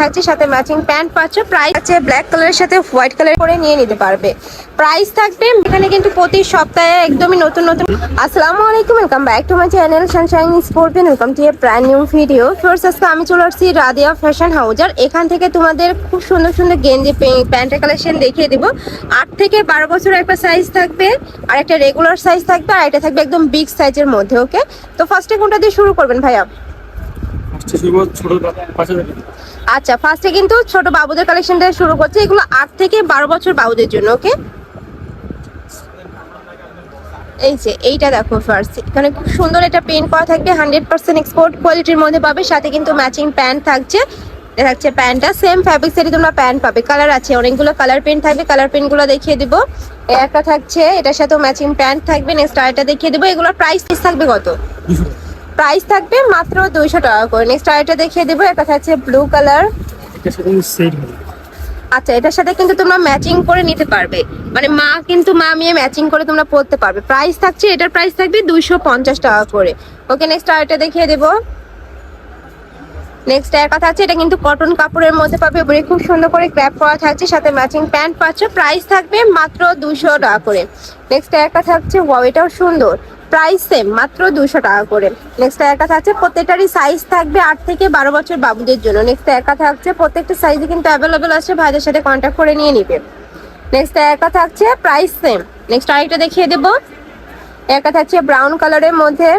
থাকছে, সাথে matching pant পাচ্ছ প্রাইস আছে ব্ল্যাক কালারের সাথে হোয়াইট কালার করে নিয়ে নিতে পারবে। প্রাইস থাকবে এখানে কিন্তু প্রতি সপ্তাহে একদমই নতুন নতুন। আসসালামু আলাইকুম welcome back to my channel Sunshine Sporting welcome to a brand new video first আজকে আমি চলে আসছি রাদিয়া ফ্যাশন হাউস আর এখান থেকে তোমাদের খুব সুন্দর সুন্দর গেঞ্জি প্যান্টের কালেকশন দেখিয়ে দিব। আট থেকে বারো বছরের একটা সাইজ থাকবে, আর একটা রেগুলার সাইজ থাকবে, আর এটা থাকবে একদম বিগ সাইজের মধ্যে ওকে তো ফার্স্টে কোনটা দিয়ে শুরু করবেন ভাইয়া? ছোট আচ্ছা ফার্স্টে কিন্তু ছোট বাবুদের কালেকশনটা শুরু করছে। এগুলো আট থেকে বারো বছর বাবুদের জন্য ওকে এই যে, এইটা দেখো ফার্স্ট এখানে খুব সুন্দর এটা পেন্ট করা থাকবে হান্ড্রেড পার্সেন্ট এক্সপোর্ট কোয়ালিটির মধ্যে পাবে, সাথে কিন্তু ম্যাচিং প্যান্ট থাকছে। থাকছে প্যান্টটা সেম ফ্যাব্রিক সেটই তোমরা প্যান্ট পাবে কালার আছে, অনেকগুলো কালার পেন্ট থাকবে কালার পেন্টগুলো দেখিয়ে দিব। একটা থাকছে, এটার সাথেও ম্যাচিং প্যান্ট থাকবে নেক্সট আরেকটা দেখিয়ে দিব, এগুলোর প্রাইস থাকবে কত? প্রাইস থাকবে মাত্র দুইশো টাকা করে। নেক্সট আরেকটা দেখিয়ে দিব একটা থাকছে ব্লু কালার আচ্ছা এটার সাথে কিন্তু তোমরা ম্যাচিং করে নিতে পারবে। মানে মা কিন্তু মা মেয়ে ম্যাচিং করে তোমরা পরতে পারবে। প্রাইস থাকছে এটার প্রাইস থাকবে দুইশো পঞ্চাশ টাকা করে। ওকে নেক্সট আরেকটা দেখিয়ে দেবো। নেক্সট এর কথা আছে এটা কিন্তু কটন কাপড়ের মধ্যে পাবে। উপরে খুব সুন্দর করে ক্র্যাপ করা থাকছে সাথে ম্যাচিং প্যান্ট পাচ্ছ। প্রাইস থাকবে মাত্র দুশো টাকা করে। নেক্সট একটা থাকছে ওয়াও এটাও সুন্দর। প্রাইস সেম মাত্র দুশো টাকা করে। নেক্সট একটা থাকছে, প্রত্যেকটারই সাইজ থাকবে আট থেকে বারো বছর বাবুদের জন্য। নেক্সট একা থাকছে, প্রত্যেকটা সাইজে কিন্তু অ্যাভেলেবেল আছে, ভাইদের সাথে কন্ট্যাক্ট করে নিয়ে নিবে। নেক্সট একা থাকছে প্রাইস সেম নেক্সট আরেকটা দেখিয়ে দেবো। একা থাকছে ব্রাউন কালারের মধ্যে।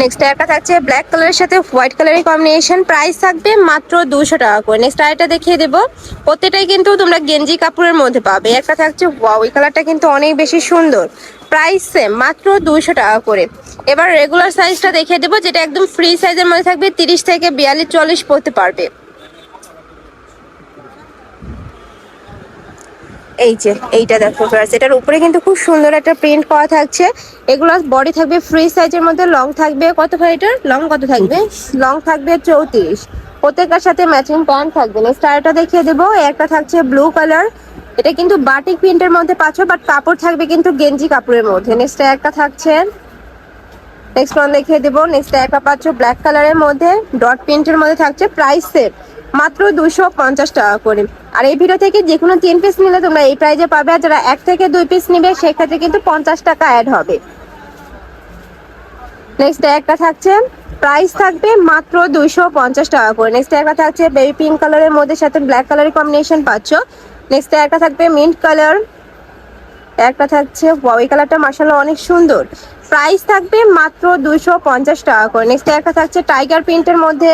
নেক্সট একটা থাকছে ব্ল্যাক কালারের সাথে হোয়াইট কালারের কম্বিনেশন প্রাইস থাকবে মাত্র দুশো টাকা করে। নেক্সট আরেকটা দেখিয়ে দেবো। প্রত্যেকটাই কিন্তু তোমরা গেঞ্জি কাপড়ের মধ্যে পাবে। একটা থাকছে ওয়াও এই কালারটা কিন্তু অনেক বেশি সুন্দর। প্রাইস সেম মাত্র দুশো টাকা করে। এবার রেগুলার সাইজটা দেখিয়ে দেবো, যেটা একদম ফ্রি সাইজের মধ্যে থাকবে, তিরিশ থেকে বিয়াল্লিশ চল্লিশ পড়তে পারবে। এই যে এইটা দেখো ফ্রেন্ডস এটার উপরে কিন্তু খুব সুন্দর একটা প্রিন্ট করা থাকছে। এগুলো বডি থাকবে ফ্রি সাইজের মধ্যে লং থাকবে কত ভাই এটার? লং কত থাকবে? লং থাকবে চৌত্রিশ। প্রত্যেকটার সাথে ম্যাচিং প্যান্ট থাকবে। নেক্সট আরেকটা দেখিয়ে দেবো একটা থাকছে ব্লু কালার এটা কিন্তু বাটিক প্রিন্টের মধ্যে পাচ্ছ বাট কাপড় থাকবে কিন্তু গেঞ্জি কাপড়ের মধ্যে। নেক্সট একটা থাকছে নেক্সট ওয়ান দেখিয়ে দেবো। নেক্সট একটা পাচ্ছ ব্ল্যাক কালারের মধ্যে। ডট প্রিন্টের মধ্যে থাকছে প্রাইস সেট মাত্র দুশো পঞ্চাশ টাকা করে। আর এই ভিডিও থেকে যে কোনো তিন পিস নিলে তোমরা এই প্রাইজে পাবে আর যারা এক থেকে দুই পিস নিবে, সেক্ষেত্রে কিন্তু পঞ্চাশ টাকা অ্যাড হবে। নেক্সট একটা থাকছে প্রাইস থাকবে মাত্র দুইশো পঞ্চাশ টাকা করে। নেক্সট একটা থাকছে বেবি পিঙ্ক কালারের মধ্যে সাথে ব্ল্যাক কালারের কম্বিনেশন পাচ্ছ। নেক্সট একটা থাকবে মিন্ট কালার একটা থাকছে ওই কালারটা মাসাল্লাহ অনেক সুন্দর। প্রাইস থাকবে মাত্র দুইশো পঞ্চাশ টাকা করে। নেক্সট একটা থাকছে টাইগার প্রিন্টের মধ্যে।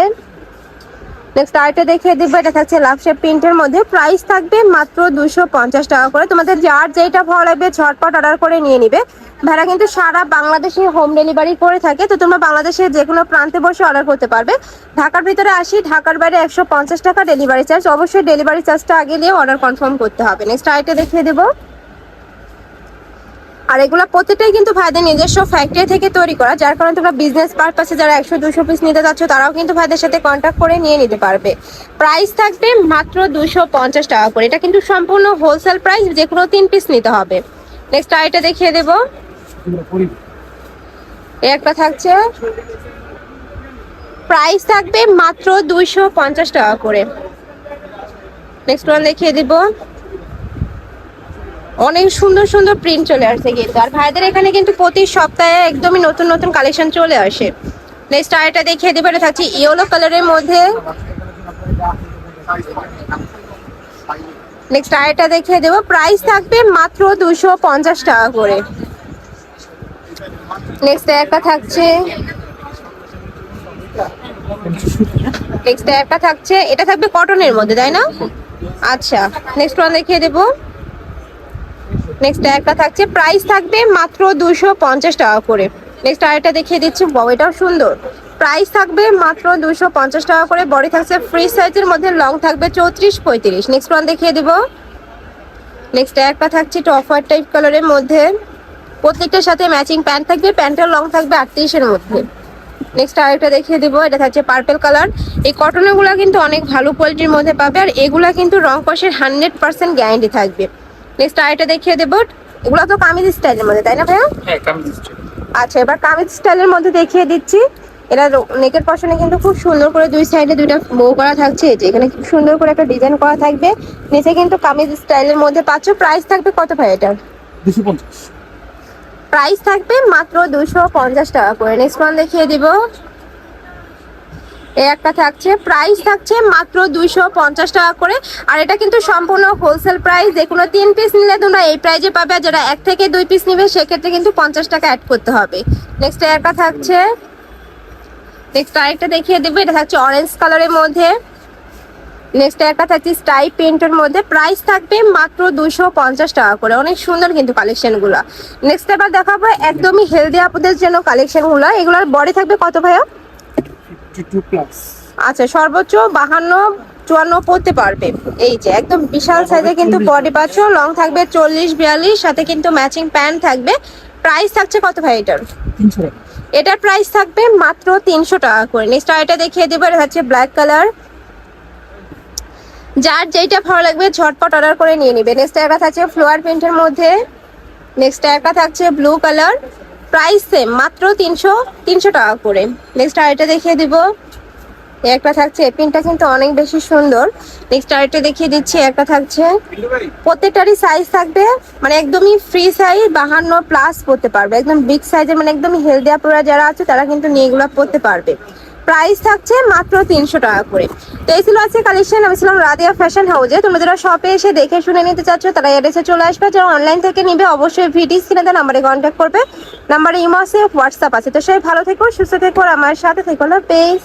নেক্সট আরেকটা দেখিয়ে দিব, এটা থাকছে লাভ প্রিন্টের মধ্যে। প্রাইস থাকবে মাত্র দুশো পঞ্চাশ টাকা করে। তোমাদের যার যেটা ভালো লাগবে ঝটপট অর্ডার করে নিয়ে নিবে। ভাড়া কিন্তু সারা বাংলাদেশে হোম ডেলিভারি করে থাকে, তো তোমরা বাংলাদেশের যে কোনো প্রান্তে বসে অর্ডার করতে পারবে। ঢাকার ভিতরে আসি, ঢাকার বাইরে একশো পঞ্চাশ টাকা ডেলিভারি চার্জ অবশ্যই ডেলিভারি চার্জটা আগে দিয়ে অর্ডার কনফার্ম করতে হবে। নেক্সট আরেকটা দেখিয়ে দেবো। আর এগুলো প্রত্যেকটাই কিন্তু ভাইদের নিজস্ব ফ্যাক্টরি থেকে তৈরি করা, যার কারণে তোমরা বিজনেস পারপাসে যারা একশো, দুশো পিস নিতে যাচ্ছ, তারাও কিন্তু ভাইদের সাথে কন্ট্যাক্ট করে নিয়ে নিতে পারবে। প্রাইস থাকবে মাত্র দুশো পঞ্চাশ টাকা করে। এটা কিন্তু সম্পূর্ণ হোলসেল প্রাইস যে কোনো তিন পিস নিতে হবে। নেক্সট আইটা দেখিয়ে দেবো। একটা থাকছে। প্রাইস থাকবে মাত্র দুইশো পঞ্চাশ টাকা করে। নেক্সট ওয়ান দেখিয়ে দিব। অনেক সুন্দর সুন্দর প্রিন্ট চলে আসছে কিন্তু। আর ভাইদের এখানে কিন্তু প্রতি সপ্তাহে একদমই নতুন নতুন কালেকশন চলে আসে। নেক্সট আরেকটা দেখিয়ে দেবো থাকছে ইয়েলো কালারের মধ্যে। নেক্সট আরেকটা দেখিয়ে দেবো প্রাইস থাকবে মাত্র দুশো পঞ্চাশ টাকা করে। নেক্সট একটা থাকছে নেক্সট একটা থাকছে, এটা থাকবে কটনের মধ্যে, তাই না? আচ্ছা নেক্সট ওয়ান দেখিয়ে দেবো। নেক্সট একটা থাকছে প্রাইস থাকবে মাত্র দুশো পঞ্চাশ টাকা করে। নেক্সট আরেকটা দেখিয়ে দিচ্ছি এটাও সুন্দর। প্রাইস থাকবে মাত্র দুশো পঞ্চাশ টাকা করে বডি থাকছে ফ্রি সাইজের মধ্যে লং থাকবে চৌত্রিশ পঁয়ত্রিশ। নেক্সট ওয়ান দেখিয়ে দেবো। নেক্সট একটা থাকছে টপ হোয়াইট টাইপ কালারের মধ্যে। প্রত্যেকটার সাথে ম্যাচিং প্যান্ট থাকবে প্যান্টের লং থাকবে আটত্রিশের মধ্যে। নেক্সট আরেকটা দেখিয়ে দিব, এটা থাকছে পার্পেল কালার এই কটনেরগুলা কিন্তু অনেক ভালো কোয়ালিটির মধ্যে পাবে, আর এগুলা কিন্তু রং কষের হান্ড্রেড পার্সেন্ট গ্যারান্টি থাকবে। নেক্সট আরেকটা দেখিয়ে দেবো। এগুলো তো কামিজ স্টাইলের মধ্যে তাই না ভাইয়া? হ্যাঁ কামিজ দিচ্ছে আচ্ছা এবার কামিজ স্টাইলের মধ্যে দেখিয়ে দিচ্ছি। এটা নেকের পশনে কিন্তু খুব সুন্দর করে দুই সাইডে দুইটা বো করা থাকছে। যে এখানে খুব সুন্দর করে একটা ডিজাইন করা থাকবে। নিচে কিন্তু কামিজ স্টাইলের মধ্যে পাচ্ছ। প্রাইস থাকবে কত ভাই দুশো প্রাইস থাকবে মাত্র দুশো পঞ্চাশ টাকা করে। নেক্সট ওয়ান দেখিয়ে দিব। এই একটা থাকছে। প্রাইস থাকছে মাত্র দুইশো পঞ্চাশ টাকা করে। আর এটা কিন্তু সম্পূর্ণ হোলসেল প্রাইস যে কোনো তিন পিস নিলে তোমরা এই প্রাইজে পাবে। আর যারা এক থেকে দুই পিস নিবে, সেক্ষেত্রে কিন্তু পঞ্চাশ টাকা অ্যাড করতে হবে। নেক্সট একটা থাকছে। নেক্সট আরেকটা দেখিয়ে দেবো। এটা থাকছে অরেঞ্জ কালারের মধ্যে। নেক্সট একটা থাকছে স্টাই প্রিন্টের মধ্যে। প্রাইস থাকবে মাত্র দুশো পঞ্চাশ টাকা করে। অনেক সুন্দর কিন্তু কালেকশনগুলো নেক্সট এবার দেখাবো, একদমই হেলদি আপুদের জন্য কালেকশনগুলো এগুলোর বডি থাকবে কত ভাইয়া? আচ্ছা সর্বোচ্চ বাহান্ন চুয়ান্ন পড়তে পারবে। এই যে একদম বিশাল সাইজে কিন্তু বডি পাচ্ছ লং থাকবে চল্লিশ বিয়াল্লিশ সাথে কিন্তু ম্যাচিং প্যান্ট থাকবে। প্রাইস থাকছে কত ভাই এটার? এটার প্রাইস থাকবে মাত্র তিনশো টাকা করে। নেক্সট আরেকটা দেখিয়ে দেবো এটা হচ্ছে ব্ল্যাক কালার যার যেইটা ভালো লাগবে ঝটপট অর্ডার করে নিয়ে নিবে। নেক্সট একটা থাকছে ফ্লোয়ার প্রিন্টের মধ্যে। নেক্সট একটা থাকছে ব্লু কালার প্রাইস সেম মাত্র তিনশো তিনশো টাকা করে। নেক্সট আরেকটা দেখিয়ে দিব। একটা থাকছে। পিনটা কিন্তু অনেক বেশি সুন্দর। নেক্সট আরেকটা দেখিয়ে দিচ্ছি। একটা থাকছে। প্রত্যেকটারই সাইজ থাকবে। মানে একদমই ফ্রি সাইজ বাহান্ন প্লাস পড়তে পারবে। একদম বিগ সাইজের মানে একদম হেলদিয়া আপুরা যারা আছে তারা কিন্তু নিয়ে এগুলো পড়তে পারবে। প্রাইস থাকছে মাত্র তিনশো টাকা করে। তো এই ছিল আজকে কালেকশন আমি ছিলাম রাদিয়া ফ্যাশন হাউজে তোমরা যারা শপে এসে দেখে শুনে নিতে চাচ্ছ, তারা এড্রেসে চলে আসবে। যারা অনলাইন থেকে নিবে, অবশ্যই ভিডিস কিনে দেয় নাম্বারে কন্ট্যাক্ট করবে। নাম্বারে ইমো আছে হোয়াটসঅ্যাপ আছে। তো সবাই ভালো থেকো, সুস্থ থেকো আমার সাথে থেকো না পেজ